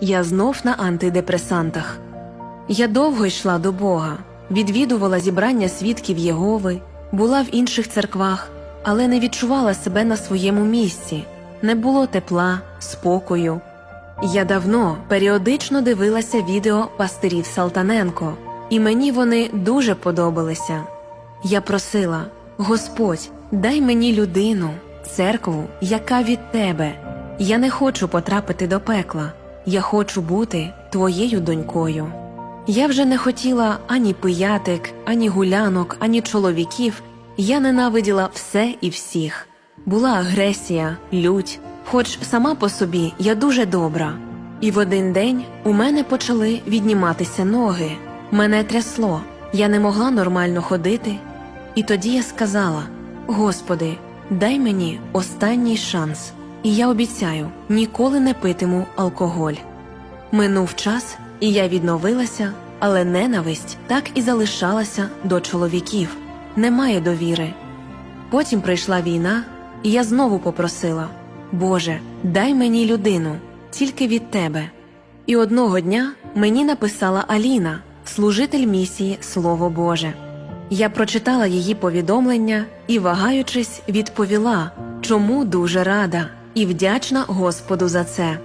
Я знов на антидепресантах. Я довго йшла до Бога, відвідувала зібрання свідків Єгови, була в інших церквах, але не відчувала себе на своєму місці, не було тепла, спокою. Я давно періодично дивилася відео пастирів Салтаненко, і мені вони дуже подобалися. Я просила: Господь, дай мені людину, церкву, яка від тебе. Я не хочу потрапити до пекла, я хочу бути твоєю донькою. Я вже не хотіла ані пиятик, ані гулянок, ані чоловіків. Я ненавиділа все і всіх. Була агресія, лють, хоч сама по собі я дуже добра. І в один день у мене почали відніматися ноги. Мене трясло, я не могла нормально ходити. І тоді я сказала: Господи, дай мені останній шанс, і я обіцяю ніколи не питиму алкоголь. Минув час, і я відновилася, але ненависть так і залишалася до чоловіків. Немає довіри. Потім прийшла війна, і я знову попросила: Боже, дай мені людину, тільки від тебе. І одного дня мені написала Аліна, служитель місії Слово Боже. Я прочитала її повідомлення і, вагаючись, відповіла, чому дуже рада і вдячна Господу за це.